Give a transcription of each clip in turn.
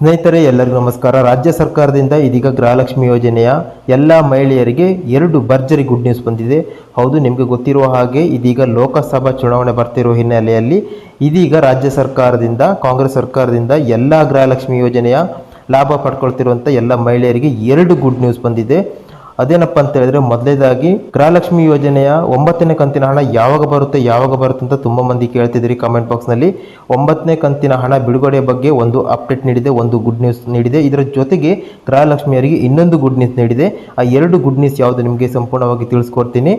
ಸ್ನೇಹಿತರೆ, ಎಲ್ಲರಿಗೂ ನಮಸ್ಕಾರ. ರಾಜ್ಯ ಸರ್ಕಾರದಿಂದ ಇದೀಗ ಗೃಹಲಕ್ಷ್ಮಿ ಯೋಜನೆಯ ಎಲ್ಲ ಮಹಿಳೆಯರಿಗೆ ಎರಡು ಭರ್ಜರಿ ಗುಡ್ ನ್ಯೂಸ್ ಬಂದಿದೆ. ಹೌದು, ನಿಮಗೆ ಗೊತ್ತಿರುವ ಹಾಗೆ ಇದೀಗ ಲೋಕಸಭಾ ಚುನಾವಣೆ ಬರ್ತಿರುವ ಹಿನ್ನೆಲೆಯಲ್ಲಿ ಇದೀಗ ರಾಜ್ಯ ಸರ್ಕಾರದಿಂದ, ಕಾಂಗ್ರೆಸ್ ಸರ್ಕಾರದಿಂದ ಎಲ್ಲ ಗೃಹಲಕ್ಷ್ಮಿ ಯೋಜನೆಯ ಲಾಭ ಪಡ್ಕೊಳ್ತಿರುವಂಥ ಎಲ್ಲ ಮಹಿಳೆಯರಿಗೆ ಎರಡು ಗುಡ್ ನ್ಯೂಸ್ ಬಂದಿದೆ. ಅದೇನಪ್ಪ ಅಂತ ಹೇಳಿದ್ರೆ ಮೊದಲೇದಾಗಿ ಗೃಹಲಕ್ಷ್ಮಿ ಯೋಜನೆಯ ಒಂಬತ್ತನೇ ಕಂತಿನ ಹಣ ಯಾವಾಗ ಬರುತ್ತೆ ಯಾವಾಗ ಬರುತ್ತೆ ಅಂತ ತುಂಬಾ ಮಂದಿ ಕೇಳ್ತಿದ್ದೀರಿ ಕಮೆಂಟ್ ಬಾಕ್ಸ್ನಲ್ಲಿ ಒಂಬತ್ತನೇ ಕಂತಿನ ಹಣ ಬಿಡುಗಡೆ ಬಗ್ಗೆ ಒಂದು ಅಪ್ಡೇಟ್ ನೀಡಿದೆ, ಒಂದು ಗುಡ್ ನ್ಯೂಸ್ ನೀಡಿದೆ. ಇದರ ಜೊತೆಗೆ ಗೃಹಲಕ್ಷ್ಮಿಯರಿಗೆ ಇನ್ನೊಂದು ಗುಡ್ ನ್ಯೂಸ್ ನೀಡಿದೆ. ಆ ಎರಡು ಗುಡ್ ನ್ಯೂಸ್ ಯಾವುದು ನಿಮಗೆ ಸಂಪೂರ್ಣವಾಗಿ ತಿಳಿಸ್ಕೊಡ್ತೀನಿ.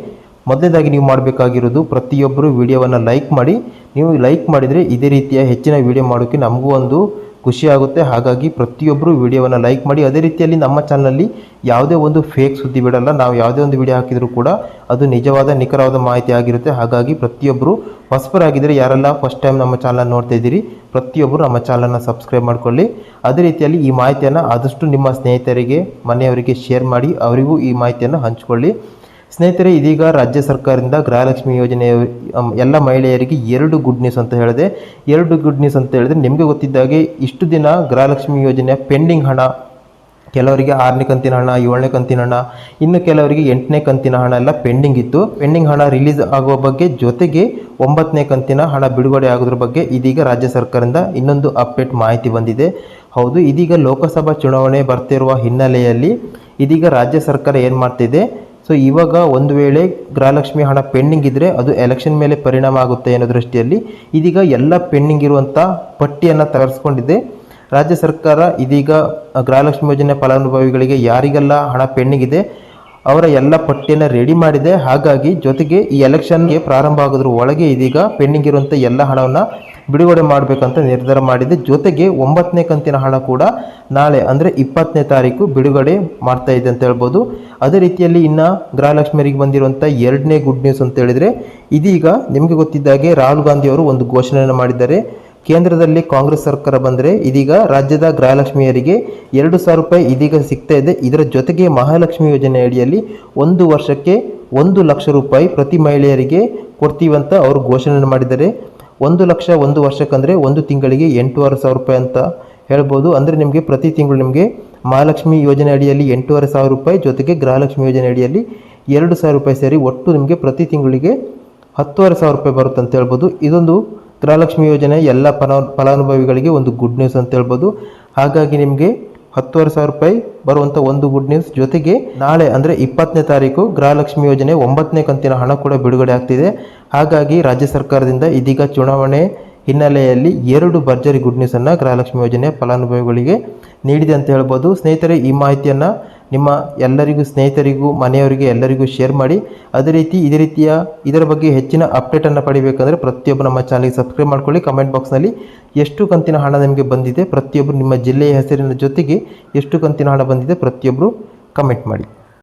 ಮೊದಲನೇದಾಗಿ ನೀವು ಮಾಡಬೇಕಾಗಿರೋದು ಪ್ರತಿಯೊಬ್ಬರು ವಿಡಿಯೋವನ್ನು ಲೈಕ್ ಮಾಡಿ. ನೀವು ಲೈಕ್ ಮಾಡಿದರೆ ಇದೇ ರೀತಿಯ ಹೆಚ್ಚಿನ ವಿಡಿಯೋ ಮಾಡೋಕ್ಕೆ ನಮಗೂ ಒಂದು ಖುಷಿ ಆಗುತ್ತೆ ಹಾಗಾಗಿ ಪ್ರತಿಯೊಬ್ಬರು ವಿಡಿಯೋವನ್ನು ಲೈಕ್ ಮಾಡಿ. ಅದೇ ರೀತಿಯಲ್ಲಿ ನಮ್ಮ ಚಾನಲಲ್ಲಿ ಯಾವುದೇ ಒಂದು ಫೇಕ್ ಸುದ್ದಿ ಬಿಡಲ್ಲ. ನಾವು ಯಾವುದೇ ಒಂದು ವಿಡಿಯೋ ಹಾಕಿದರೂ ಕೂಡ ಅದು ನಿಜವಾದ, ನಿಖರವಾದ ಮಾಹಿತಿ ಆಗಿರುತ್ತೆ. ಹಾಗಾಗಿ ಪ್ರತಿಯೊಬ್ಬರು ಹೊಸಬರಾಗಿದ್ದರೆ ಯಾರೆಲ್ಲ ಫಸ್ಟ್ ಟೈಮ್ ನಮ್ಮ ಚಾನಲ್ ನೋಡ್ತಾ ಇದ್ದೀರಿ ಪ್ರತಿಯೊಬ್ಬರು ನಮ್ಮ ಚಾನಲನ್ನು ಸಬ್ಸ್ಕ್ರೈಬ್ ಮಾಡ್ಕೊಳ್ಳಿ. ಅದೇ ರೀತಿಯಲ್ಲಿ ಈ ಮಾಹಿತಿಯನ್ನು ಆದಷ್ಟು ನಿಮ್ಮ ಸ್ನೇಹಿತರಿಗೆ, ಮನೆಯವರಿಗೆ ಶೇರ್ ಮಾಡಿ, ಅವರಿಗೂ ಈ ಮಾಹಿತಿಯನ್ನು ಹಂಚಿಕೊಳ್ಳಿ. ಸ್ನೇಹಿತರೆ, ಇದೀಗ ರಾಜ್ಯ ಸರ್ಕಾರದಿಂದ ಗೃಹಲಕ್ಷ್ಮಿ ಯೋಜನೆಯ ಎಲ್ಲ ಮಹಿಳೆಯರಿಗೆ ಎರಡು ಗುಡ್ ನ್ಯೂಸ್ ಅಂತ ಹೇಳಿದೆ. ಎರಡು ಗುಡ್ ನ್ಯೂಸ್ ಅಂತ ಹೇಳಿದ್ರೆ, ನಿಮಗೆ ಗೊತ್ತಿದ್ದಾಗೆ ಇಷ್ಟು ದಿನ ಗೃಹಲಕ್ಷ್ಮಿ ಯೋಜನೆಯ ಪೆಂಡಿಂಗ್ ಹಣ, ಕೆಲವರಿಗೆ ಆರನೇ ಕಂತಿನ ಹಣ, ಏಳನೇ ಕಂತಿನ ಹಣ, ಇನ್ನು ಕೆಲವರಿಗೆ ಎಂಟನೇ ಕಂತಿನ ಹಣ ಎಲ್ಲ ಪೆಂಡಿಂಗ್ ಇತ್ತು. ಪೆಂಡಿಂಗ್ ಹಣ ರಿಲೀಸ್ ಆಗುವ ಬಗ್ಗೆ ಜೊತೆಗೆ ಒಂಬತ್ತನೇ ಕಂತಿನ ಹಣ ಬಿಡುಗಡೆ ಆಗೋದ್ರ ಬಗ್ಗೆ ಇದೀಗ ರಾಜ್ಯ ಸರ್ಕಾರದಿಂದ ಇನ್ನೊಂದು ಅಪ್ಡೇಟ್ ಮಾಹಿತಿ ಬಂದಿದೆ. ಹೌದು, ಇದೀಗ ಲೋಕಸಭಾ ಚುನಾವಣೆ ಬರ್ತಿರುವ ಹಿನ್ನೆಲೆಯಲ್ಲಿ ಇದೀಗ ರಾಜ್ಯ ಸರ್ಕಾರ ಏನು ಮಾಡ್ತಿದೆ? ಸೊ ಇವಾಗ ಒಂದು ವೇಳೆ ಗೃಹಲಕ್ಷ್ಮಿ ಹಣ ಪೆಂಡಿಂಗ್ ಇದ್ದರೆ ಅದು ಎಲೆಕ್ಷನ್ ಮೇಲೆ ಪರಿಣಾಮ ಆಗುತ್ತೆ ಅನ್ನೋ ದೃಷ್ಟಿಯಲ್ಲಿ ಇದೀಗ ಎಲ್ಲ ಪೆಂಡಿಂಗ್ ಇರುವಂಥ ಪಟ್ಟಿಯನ್ನು ತಯಾರಿಸ್ಕೊಂಡಿದೆ ರಾಜ್ಯ ಸರ್ಕಾರ ಇದೀಗ ಗೃಹಲಕ್ಷ್ಮಿ ಯೋಜನೆ ಫಲಾನುಭವಿಗಳಿಗೆ ಯಾರಿಗೆಲ್ಲ ಹಣ ಪೆಂಡಿಂಗ್ ಇದೆ ಅವರ ಎಲ್ಲ ಪಟ್ಟಿಯನ್ನು ರೆಡಿ ಮಾಡಿದೆ. ಹಾಗಾಗಿ ಜೊತೆಗೆ ಈ ಎಲೆಕ್ಷನ್ಗೆ ಪ್ರಾರಂಭ ಆಗೋದ್ರ ಒಳಗೆ ಇದೀಗ ಪೆಂಡಿಂಗ್ ಇರುವಂಥ ಎಲ್ಲ ಹಣವನ್ನು ಬಿಡುಗಡೆ ಮಾಡಬೇಕಂತ ನಿರ್ಧಾರ ಮಾಡಿದೆ. ಜೊತೆಗೆ ಒಂಬತ್ತನೇ ಕಂತಿನ ಹಣ ಕೂಡ ನಾಳೆ ಅಂದರೆ ಇಪ್ಪತ್ತನೇ ತಾರೀಕು ಬಿಡುಗಡೆ ಮಾಡ್ತಾ ಇದೆ ಅಂತ ಹೇಳ್ಬೋದು. ಅದೇ ರೀತಿಯಲ್ಲಿ ಇನ್ನು ಗೃಹಲಕ್ಷ್ಮಿಯರಿಗೆ ಬಂದಿರುವಂಥ ಎರಡನೇ ಗುಡ್ ನ್ಯೂಸ್ ಅಂತ ಹೇಳಿದರೆ ಇದೀಗ ನಿಮಗೆ ಗೊತ್ತಿದ್ದಾಗೆ ರಾಹುಲ್ ಗಾಂಧಿ ಅವರು ಒಂದು ಘೋಷಣೆಯನ್ನು ಮಾಡಿದ್ದಾರೆ. ಕೇಂದ್ರದಲ್ಲಿ ಕಾಂಗ್ರೆಸ್ ಸರ್ಕಾರ ಬಂದರೆ ಇದೀಗ ರಾಜ್ಯದ ಗೃಹಲಕ್ಷ್ಮಿಯರಿಗೆ ಎರಡು ಸಾವಿರ ರೂಪಾಯಿ ಇದೀಗ ಸಿಗ್ತಾ ಇದೆ. ಇದರ ಜೊತೆಗೆ ಮಹಾಲಕ್ಷ್ಮಿ ಯೋಜನೆ ಅಡಿಯಲ್ಲಿ ಒಂದು ವರ್ಷಕ್ಕೆ ಒಂದು ಲಕ್ಷ ರೂಪಾಯಿ ಪ್ರತಿ ಮಹಿಳೆಯರಿಗೆ ಕೊಡ್ತೀವಂತ ಅವರು ಘೋಷಣೆ ಮಾಡಿದ್ದಾರೆ. ಒಂದು ಲಕ್ಷ ಒಂದು ವರ್ಷಕ್ಕಂದರೆ ಒಂದು ತಿಂಗಳಿಗೆ ಎಂಟೂವರೆ ಸಾವಿರ ರೂಪಾಯಿ ಅಂತ ಹೇಳ್ಬೋದು. ಅಂದರೆ ನಿಮಗೆ ಪ್ರತಿ ತಿಂಗಳು ನಿಮಗೆ ಮಹಾಲಕ್ಷ್ಮಿ ಯೋಜನೆ ಅಡಿಯಲ್ಲಿ ಎಂಟೂವರೆ ಸಾವಿರ ರೂಪಾಯಿ, ಜೊತೆಗೆ ಗೃಹಲಕ್ಷ್ಮಿ ಯೋಜನೆ ಅಡಿಯಲ್ಲಿ ಎರಡು ಸಾವಿರ ರೂಪಾಯಿ ಸೇರಿ ಒಟ್ಟು ನಿಮಗೆ ಪ್ರತಿ ತಿಂಗಳಿಗೆ ಹತ್ತುವರೆ ಸಾವಿರ ರೂಪಾಯಿ ಬರುತ್ತೆ ಅಂತ ಹೇಳ್ಬೋದು. ಇದೊಂದು ಗೃಹಲಕ್ಷ್ಮಿ ಯೋಜನೆ ಎಲ್ಲ ಫಲ ಫಲಾನುಭವಿಗಳಿಗೆ ಒಂದು ಗುಡ್ ನ್ಯೂಸ್ ಅಂತ ಹೇಳ್ಬೋದು. ಹಾಗಾಗಿ ನಿಮಗೆ ಹತ್ತುವರೆ ಸಾವಿರ ರೂಪಾಯಿ ಬರುವಂಥ ಒಂದು ಗುಡ್ ನ್ಯೂಸ್ ಜೊತೆಗೆ ನಾಳೆ ಅಂದರೆ ಇಪ್ಪತ್ತನೇ ತಾರೀಕು ಗೃಹಲಕ್ಷ್ಮಿ ಯೋಜನೆ ಒಂಬತ್ತನೇ ಕಂತಿನ ಹಣ ಕೂಡ ಬಿಡುಗಡೆ ಆಗ್ತಿದೆ. ಹಾಗಾಗಿ ರಾಜ್ಯ ಸರ್ಕಾರದಿಂದ ಇದೀಗ ಚುನಾವಣೆ ಹಿನ್ನೆಲೆಯಲ್ಲಿ ಎರಡು ಭರ್ಜರಿ ಗುಡ್ ನ್ಯೂಸನ್ನು ಗೃಹಲಕ್ಷ್ಮಿ ಯೋಜನೆ ಫಲಾನುಭವಿಗಳಿಗೆ ನೀಡಿದೆ ಅಂತ ಹೇಳ್ಬೋದು. ಸ್ನೇಹಿತರೆ, ಈ ಮಾಹಿತಿಯನ್ನು ನಿಮ್ಮ ಎಲ್ಲರಿಗೂ ಸ್ನೇಹಿತರಿಗೂ, ಮನೆಯವರಿಗೆ ಎಲ್ಲರಿಗೂ ಶೇರ್ ಮಾಡಿ. ಅದೇ ರೀತಿ, ಇದೇ ರೀತಿಯ ಇದರ ಬಗ್ಗೆ ಹೆಚ್ಚಿನ ಅಪ್ಡೇಟನ್ನು ಪಡಿಬೇಕಂದ್ರೆ ಪ್ರತಿಯೊಬ್ಬರು ನಮ್ಮ ಚಾನಲ್ಗೆ ಸಬ್ಸ್ಕ್ರೈಬ್ ಮಾಡ್ಕೊಳ್ಳಿ. ಕಮೆಂಟ್ ಬಾಕ್ಸ್ನಲ್ಲಿ ಎಷ್ಟು ಕಂತಿನ ಹಣ ನಿಮಗೆ ಬಂದಿದೆ ಪ್ರತಿಯೊಬ್ಬರು ನಿಮ್ಮ ಜಿಲ್ಲೆಯ ಹೆಸರಿನ ಜೊತೆಗೆ ಎಷ್ಟು ಕಂತಿನ ಹಣ ಬಂದಿದೆ ಪ್ರತಿಯೊಬ್ಬರು ಕಮೆಂಟ್ ಮಾಡಿ.